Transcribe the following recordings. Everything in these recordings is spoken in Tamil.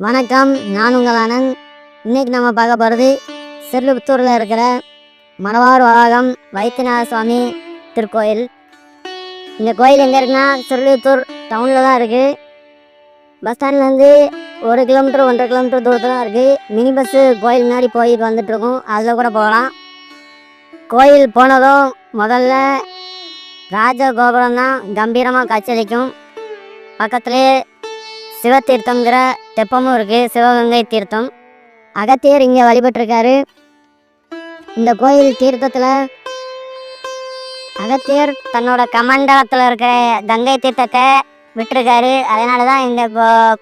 வணக்கம் நான் உங்கள் அனந்த் இன்னைக்கு நம்ம பார்க்க போகிறது சிறுபுத்தூரில் இருக்கிற மணவார் வளாகம் வைத்தியநாத சுவாமி திருக்கோயில். இந்த கோயில் எங்கே இருக்குன்னா சிறுபுத்தூர் டவுனில் தான் இருக்குது பஸ் ஸ்டாண்ட்லேருந்து ஒரு கிலோமீட்டர் ஒன்றரை கிலோமீட்டர் தூரத்தில் தான் இருக்குது மினி பஸ்ஸு கோயில் முன்னாடி போயிட்டு வந்துட்டுருக்கோம் அதில் கூட போகலாம். கோயில் போனதும் முதல்ல ராஜகோபுரம் தான் கம்பீரமாக காட்சியளிக்கும் பக்கத்துலேயே சிவத்தீர்த்தங்கிற தெப்பமும் இருக்குது சிவகங்கை தீர்த்தம். அகத்தியர் இங்கே வழிபட்டிருக்காரு. இந்த கோயில் தீர்த்தத்தில் அகத்தியர் தன்னோட கமண்டலத்தில் இருக்கிற கங்கை தீர்த்தத்தை விட்டுருக்காரு. அதனால தான் இந்த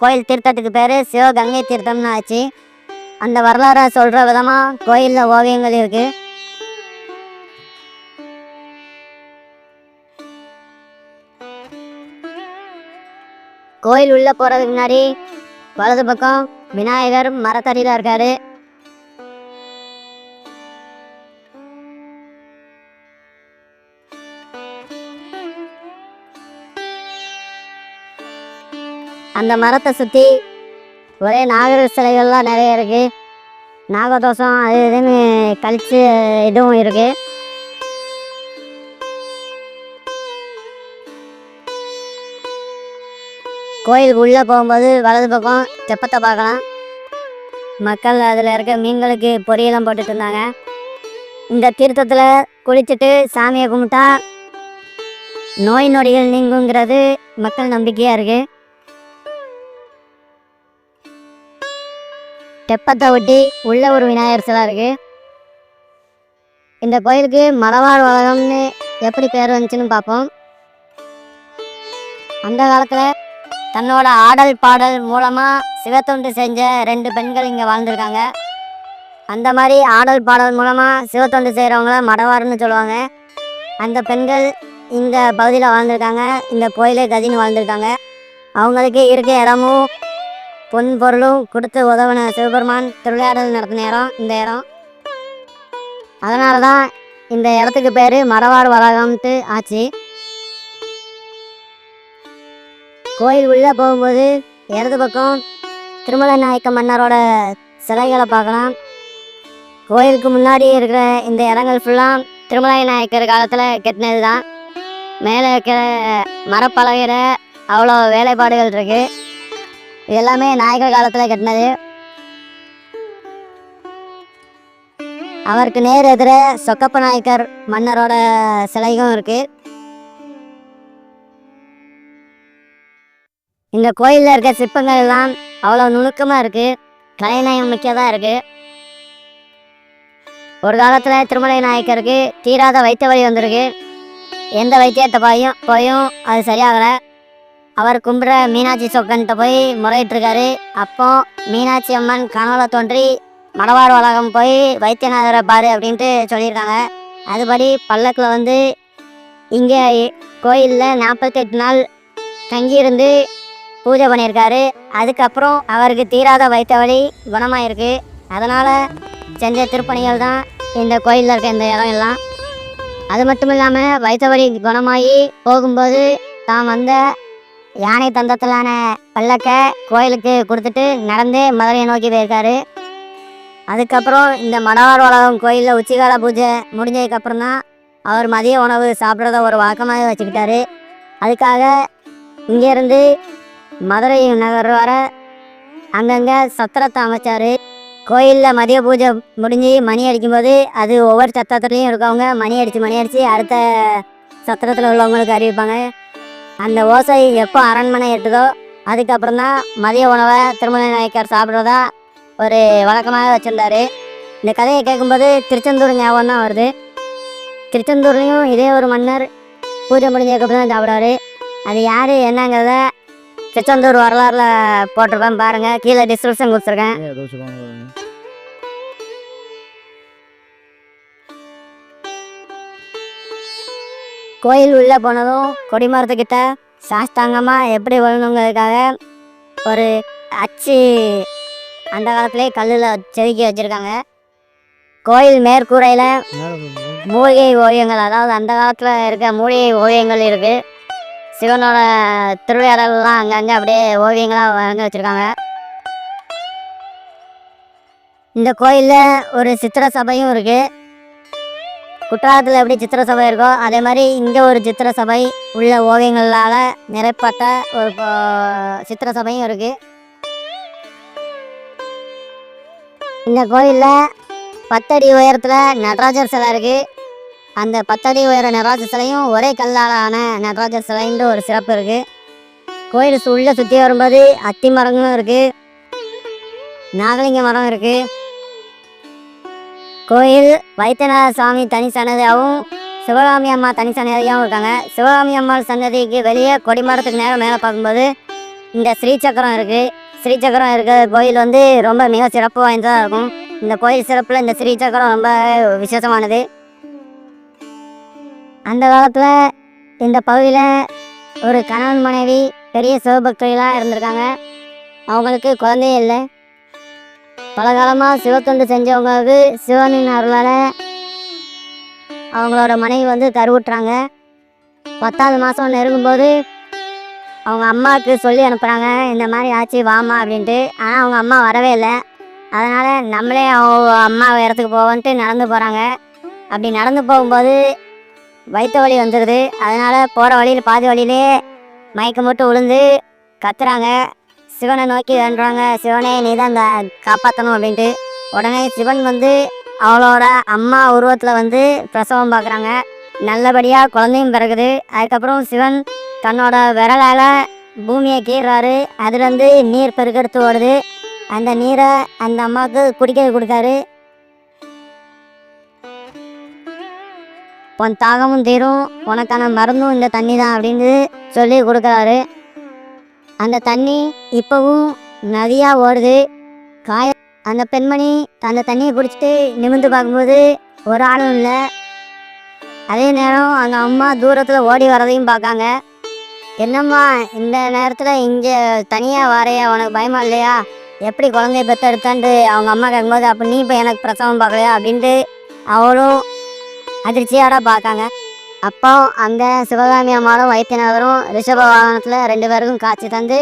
கோயில் தீர்த்தத்துக்கு பேர் சிவகங்கை தீர்த்தம்னு ஆச்சு அந்த வரலாறை சொல்கிற விதமாக கோயிலில் ஓவியங்கள் இருக்குது கோயில் உள்ளே போகிறதுக்கு முன்னாடி வலது பக்கம் விநாயகர் மரத்தடியில் இருக்காரு. அந்த மரத்தை சுற்றி ஒரே நாகர சிலைகள்லாம் நிறைய இருக்கு. நாகதோஷம் அது இதுன்னு கழிச்சு இதுவும் இருக்குது கோயிலுக்கு உள்ளே போகும்போது வலது பக்கம் தெப்பத்தை பார்க்கலாம். மக்கள் அதில் இருக்க மீன்களுக்கு பொரியெல்லாம் போட்டுட்டு இருந்தாங்க. இந்த தீர்த்தத்தில் குளிச்சுட்டு சாமியை கும்பிட்டா நோய் நொடிகள் நீங்குங்கிறது மக்கள் நம்பிக்கையாக இருக்கு. தெப்பத்தை ஒட்டி உள்ள ஒரு விநாயகர் சிலை இருக்கு. இந்த கோயிலுக்கு மலவாழ் உலகம்னு எப்படி பேர் வந்துச்சுன்னு பார்ப்போம். அந்த காலத்தில் தன்னோட ஆடல் பாடல் மூலமாக சிவத்தொண்டு செஞ்ச ரெண்டு பெண்கள் இங்கே வாழ்ந்திருக்காங்க. அந்த மாதிரி ஆடல் பாடல் மூலமாக சிவத்தொண்டு செய்கிறவங்கள மடவாருன்னு சொல்லுவாங்க. அந்த பெண்கள் இந்த பகுதியில் வாழ்ந்திருக்காங்க. இந்த கோயிலே கதின்னு வாழ்ந்திருக்காங்க. அவங்களுக்கு இருக்க இடமும் பொன் பொருளும் கொடுத்து உதவின சிவபெருமான் திருவிளையாடல் நடத்தின இடம் இந்த இடம். அதனால தான் இந்த இடத்துக்கு பேர் மடவார் வளாகம்ட்டு ஆச்சு. கோயில் உள்ளே போகும்போது இடது பக்கம் திருமலை நாயக்க மன்னரோட சிலைகளை பார்க்கலாம். கோயிலுக்கு முன்னாடி இருக்கிற இந்த இடங்கள் ஃபுல்லாக திருமலை நாயக்கர் காலத்தில் கட்டினது தான் மேலே இருக்கிற மரப்பலகையில் அவ்வளோ வேலைப்பாடுகள் இருக்குது எல்லாமே நாயக்கர் காலத்தில் கட்டினது. அவருக்கு நேர் எதிர சொக்கப்ப நாயக்கர் மன்னரோட சிலையும் இருக்குது இந்த கோயிலில் இருக்க சிற்பங்கள் எல்லாம் அவ்வளோ நுணுக்கமாக இருக்குது கலைநயம் மிக்கதாக இருக்குது ஒரு காலத்தில் திருமலை நாயக்கருக்கு தீராத வைத்த வழி வந்திருக்கு. எந்த வைத்தியத்தை போயும் போயும் அது சரியாகலை. அவர் கும்பிட்ற மீனாட்சி சொக்கன்கிட்ட போய் முறையிட்டிருக்காரு. அப்போ மீனாட்சி அம்மன் கனவுல தோன்றி மடவார் வளாகம் போய் வைத்தியநாதரை பாரு அப்படின்ட்டு சொல்லியிருக்காங்க. அதுபடி பல்லக்கில் வந்து இங்கே கோயிலில் நாற்பத்தெட்டு நாள் தங்கியிருந்து பூஜை பண்ணியிருக்காரு. அதுக்கப்புறம் அவருக்கு தீராத வைத்த வழி குணமாயிருக்கு. அதனால் செஞ்ச திருப்பணிகள் தான் இந்த கோயிலில் இருக்க இந்த இடம் எல்லாம். அது மட்டும் இல்லாமல் வைத்த வழி குணமாகி போகும்போது தான் வந்த யானை தந்தத்திலான பல்லக்கை கோயிலுக்கு கொடுத்துட்டு நடந்தே மதுரையை நோக்கி போயிருக்காரு. அதுக்கப்புறம் இந்த மடவார் உலகம் கோயிலில் உச்சிகால பூஜை முடிஞ்சதுக்கப்புறம் தான் அவர் மதிய உணவு சாப்பிட்றத ஒரு வழக்கமாக வச்சுக்கிட்டாரு. அதுக்காக இங்கேருந்து மதுரை நகர் வர அங்கங்கே சத்திரத்தை அமைச்சார். கோயிலில் மதிய பூஜை முடிஞ்சு மணி அடிக்கும்போது அது ஒவ்வொரு சத்திரத்துலேயும் இருக்கவங்க மணி அடித்து மணி அடித்து அடுத்த சத்திரத்தில் உள்ளவங்களுக்கு அறிவிப்பாங்க. அந்த ஓசை எப்போ அரண்மனை எட்டுதோ அதுக்கப்புறம் தான் மதிய உணவை திருமலை நாயக்கர் சாப்பிட்றதா ஒரு வழக்கமாக வச்சுருந்தாரு. இந்த கதையை கேட்கும்போது திருச்செந்தூர் ஞாபகம் தான் வருது. திருச்செந்தூர்லேயும் இதே ஒரு மன்னர் பூஜை முடிஞ்சதுக்கப்புறம் தான் சாப்பிடுவாரு. அது யார் என்னங்கிறத திருச்செந்தூர் வரலாறுல போட்டிருப்பேன் பாருங்கள் கீழே டிஸ்கிரிப்ஷன் கொடுத்துருக்கேன். கோயில் உள்ளே போனதும் கொடிமரத்துக்கிட்ட சாஸ்தாங்கமாக எப்படி விழணுங்கிறதுக்காக ஒரு அச்சு அந்த காலத்திலே கல்லில் செதுக்கி வச்சுருக்காங்க. கோயில் மேற்கூரையில் மூலிகை ஓவியங்கள் அதாவது அந்த காலத்தில் இருக்க மூலிகை ஓவியங்கள் இருக்குது சிவனோட திருவிளையாடலாம் அங்கங்கே அப்படியே ஓவியங்களாக வரைஞ்சி வச்சுருக்காங்க. இந்த கோயிலில் ஒரு சித்திர சபையும் இருக்குது குற்றாலத்தில் எப்படி சித்திர சபை இருக்கோ அதே மாதிரி இங்கே ஒரு சித்திர சபை உள்ள ஓவியங்களால் நிறைப்பட்ட ஒரு சித்திர சபையும் இருக்குது இந்த கோயிலில் பத்தடி உயரத்தில் நடராஜர் சிலை இருக்குது அந்த பத்தடி உயர நடராஜர் சிலையும் ஒரே கல்லால் ஆன நடராஜர் சிலைன்ற ஒரு சிறப்பு இருக்குது கோயில் உள்ள சுற்றி வரும்போது அத்தி மரங்களும் இருக்குது நாகலிங்க மரம் இருக்குது கோயில் வைத்தியநாத சுவாமி தனி சன்னதியாகவும் சிவகாமி அம்மா தனி சன்னதியாகவும் இருக்காங்க. சிவகாமி அம்மாள் சன்னதிக்கு வெளியே கொடிமரத்துக்கு நேரம் மேலே பார்க்கும்போது இந்த ஸ்ரீசக்கரம் இருக்குது ஸ்ரீசக்கரம் இருக்கிற கோயில் வந்து ரொம்ப மிக சிறப்பு வாய்ந்ததாக இருக்கும். இந்த கோயில் சிறப்பில் இந்த ஸ்ரீசக்கரம் ரொம்ப விசேஷமானது. அந்த காலத்தில் இந்த பகுதியில் ஒரு கணவன் மனைவி பெரிய சிவபக்தர்களாக இருந்திருக்காங்க. அவங்களுக்கு குழந்தையே இல்லை. பல காலமாக சிவத்தொண்டு செஞ்சவங்களுக்கு சிவனின் அருளால் அவங்களோட மனைவி வந்து தருவிட்றாங்க பத்தாவது மாதம் நெருங்கும்போது அவங்க அம்மாவுக்கு சொல்லி அனுப்புகிறாங்க இந்த மாதிரி ஆச்சு வாமா அப்படின்ட்டு. ஆனால் அவங்க அம்மா வரவே இல்லை. அதனால் நம்மளே அவங்க அம்மா இடத்துக்கு போவோன்ட்டு நடந்து போகிறாங்க அப்படி நடந்து போகும்போது வயிற்று வலி வந்துடுது அதனால் போகிற வழியில் பாதி வழியிலே மயக்கம் போட்டு விழுந்து கத்துறாங்க. சிவனை நோக்கி வேண்டுறாங்க. சிவனே நீ தான் இந்த காப்பாற்றணும் அப்படின்ட்டு. உடனே சிவன் வந்து அவளோட அம்மா உருவத்தில் வந்து பிரசவம் பார்க்குறாங்க நல்லபடியாக குழந்தையும் பிறகுது. அதுக்கப்புறம் சிவன் தன்னோட விரலால் பூமியை கீறாரு அதுலேருந்து நீர் பெருக்கெடுத்து ஓடுது. அந்த நீரை அந்த அம்மாவுக்கு குடிக்க கொடுத்தாரு உன் தாகமும் தீரும் உனக்கான மருந்தும் இந்த தண்ணி தான் அப்படின்னு சொல்லி கொடுக்குறாரு. அந்த தண்ணி இப்போவும் நதியாக ஓடுது. காய அந்த பெண்மணி அந்த தண்ணியை குடிச்சிட்டு நிமிர்ந்து பார்க்கும்போது ஒரு ஆளும் இல்லை. அதே நேரம் அந்த அம்மா தூரத்தில் ஓடி வரதையும் பார்க்காங்க. என்னம்மா இந்த நேரத்தில் இங்கே தனியாக வரையா உனக்கு பயமா இல்லையா? எப்படி குழந்தைய பெற்றெடுத்தான்ட்டு அவங்க அம்மா கேட்கும்போது அப்போ நீ இப்போ எனக்கு பிரசவம் பார்க்கலையா அப்படின்ட்டு அவளும் அதிர்ச்சியோட பார்க்காங்க அப்போ அந்த சிவகாமி அம்மாவும் வைத்தியநாதரும் ரிஷப வாகனத்தில் ரெண்டு பேருக்கும் காட்சி தந்து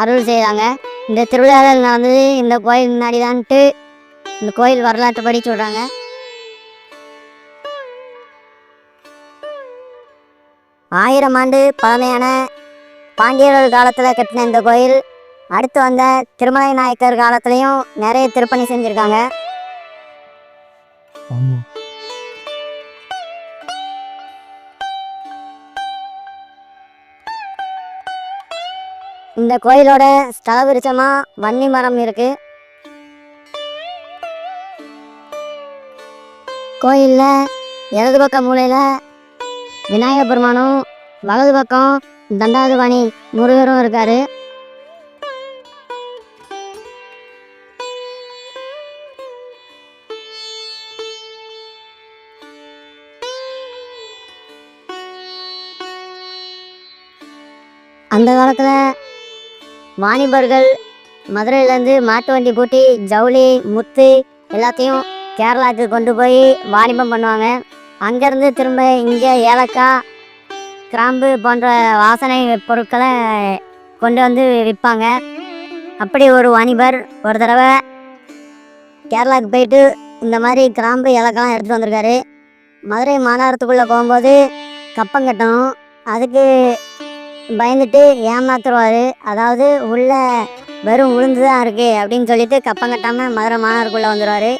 அருள் செய்தாங்க இந்த திருவிழாவில் நடந்தது இந்த கோயில் முன்னாடி தான்ட்டு இந்த கோயில் வரலாற்று படி சொல்கிறாங்க ஆயிரம் ஆண்டு பழமையான பாண்டியர்கள் காலத்தில் கட்டின இந்த கோயில் அடுத்து வந்த திருமலை நாயக்கர் காலத்துலேயும் நிறைய திருப்பணி செஞ்சுருக்காங்க. இந்த கோயிலோட ஸ்தல விருட்சமா வன்னி மரம் இருக்கு. கோயில்ல இடது பக்க மூலையில விநாயகர் பெருமானும் வலது பக்கம் தண்டாயுதபாணி முருகரும் இருக்காரு. அந்த காலத்தில் வாணிபர்கள் மதுரையிலேருந்து மாட்டு வண்டி பூட்டி ஜவுளி முத்து எல்லாத்தையும் கேரளாவுக்கு கொண்டு போய் வாணிபம் பண்ணுவாங்க. அங்கேருந்து திரும்ப இங்கே ஏலக்காய் கிராம்பு போன்ற வாசனை பொருட்களை கொண்டு வந்து விற்பாங்க. அப்படி ஒரு வாணிபர் ஒரு தடவை கேரளாவுக்கு போயிட்டு இந்த மாதிரி கிராம்பு ஏலக்காய்லாம் எடுத்துகிட்டு வந்திருக்காரு. மதுரை மாநகரத்துக்குள்ளே போகும்போது கப்பம் கட்டணும் அதுக்கு பயந்துட்டு ஏமாத்துருவார். அதாவது உள்ள வெறும் உளுந்து தான் இருக்குது அப்படின்னு சொல்லிட்டு கப்பங்கட்டாமல் மதுரை மாணவருக்குள்ளே வந்துடுவார்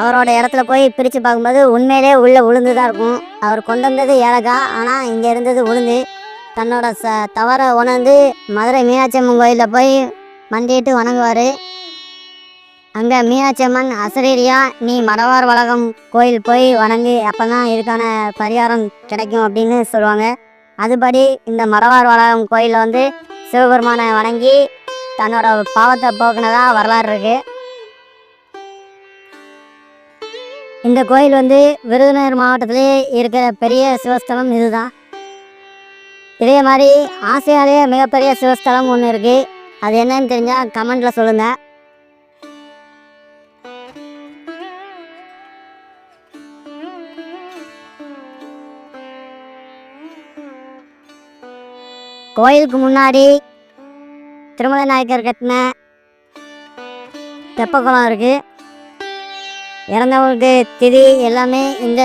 அவரோட இடத்துல போய் பிரித்து பார்க்கும்போது உண்மையிலே உள்ளே உளுந்து தான் இருக்கும். அவர் கொண்டு வந்தது ஏலக்காய் ஆனால் இங்கே இருந்தது உளுந்து. தன்னோட ச தவறை உணர்ந்து மதுரை மீனாட்சி அம்மன் கோயிலில் போய் மண்டிட்டு வணங்குவார். அங்கே மீனாட்சி அம்மன் அசரீரியா நீ மடவார் வளகம் கோயில் போய் வணங்கு. அப்போ தான் இதுக்கான பரிகாரம் கிடைக்கும் அப்படின்னு சொல்லுவாங்க. அதுபடி இந்த மரவார் வளம் கோயிலில் வந்து சிவபெருமானை வணங்கி தன்னோட பாவத்தை போக்குனதா வரலாறு இருக்கு இந்த கோயில் வந்து விருதுநகர் மாவட்டத்திலே இருக்கிற பெரிய சிவஸ்தலம் இதுதான். இதே மாதிரி ஆசியாலேயே மிகப்பெரிய சிவஸ்தலம் ஒன்று இருக்குது அது என்னன்னு தெரிஞ்சால் கமெண்டில் சொல்லுங்கள் கோயிலுக்கு முன்னாடி திருமலை நாயக்கர் கட்டின தெப்பக்குளம் இருக்குது இறந்தவங்களுக்கு திதி எல்லாமே இந்த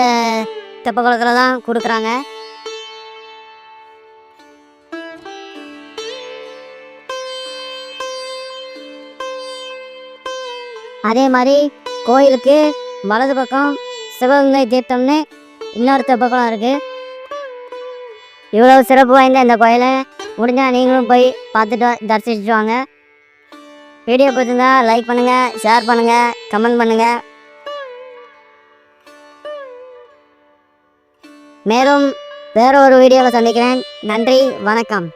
தெப்ப குளத்தில் தான் கொடுக்குறாங்க. அதே மாதிரி கோயிலுக்கு வலது பக்கம் சிவகங்கை தீர்த்தம்னு இன்னொரு தெப்பக்குளம் இருக்குது இவ்வளோ சிறப்பு வாய்ந்த இந்த கோயிலை முடிஞ்சால் நீங்களும் போய் பார்த்துட்டு தரிசிச்சுட்டு வாங்க வீடியோ பிடிச்சிருந்தா லைக் பண்ணுங்கள் ஷேர் பண்ணுங்கள் கமெண்ட் பண்ணுங்கள் மேலும் வேற ஒரு வீடியோவில் சந்திக்கிறேன். நன்றி வணக்கம்.